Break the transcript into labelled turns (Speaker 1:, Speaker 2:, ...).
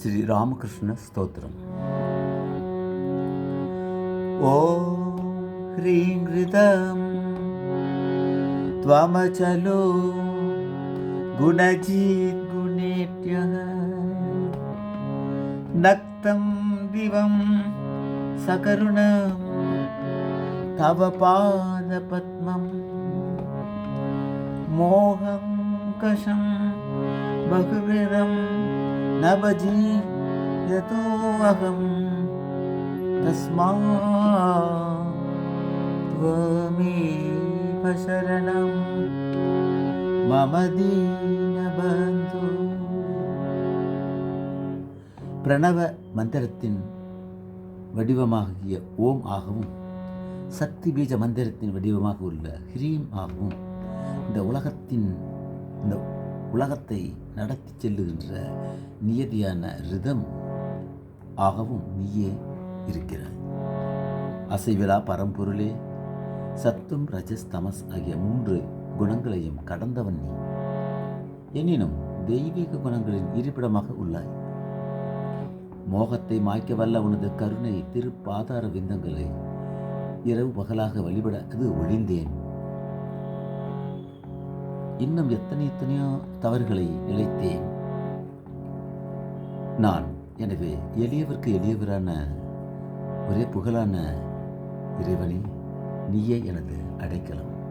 Speaker 1: శ్రీ రామకృష్ణ స్తోత్రం. ఓ హ్రీం హృదం త్వమచలో గుణజీద్గుణేభ్య నక్తం దివం సకరుణం తవ పాదపద్మం మోహం पङ्कजं बहुविरं न भजी यतोऽहं तस्मामेव शरणं। मम दीनबन्धु। பிரணவ மந்திரத்தின் வடிவமாகிய ஓம் ஆகவும் சக்தி பீஜ மந்திரத்தின் வடிவமாக உள்ள ஹிரீம் ஆகவும் இந்த உலகத்தின் இந்த உலகத்தை நடத்தி செல்லுகின்ற நியதியான ரிதம் ஆகவும் நீயே இருக்கிறாய். அசைவிலா பரம்பொருளே சத்தும் ரஜஸ் தமஸ் ஆகிய மூன்று குணங்களையும் கடந்தவன் நீ. எனினும் தெய்வீக குணங்களின் இருப்பிடமாக உள்ளாய். மோகத்தை மாய்க்க வல்ல உனது கருணை திருப்பாதார விந்தங்களை இரவு பகலாக வழிபட அது ஒழிந்தேன். இன்னும் எத்தனை எத்தனையோ தவறுகளை இழைத்தேன். நான் எனவே எளியவருக்கு எளியவரான ஒரே புகழான இறைவனே நீயே எனது அடைக்கலம்.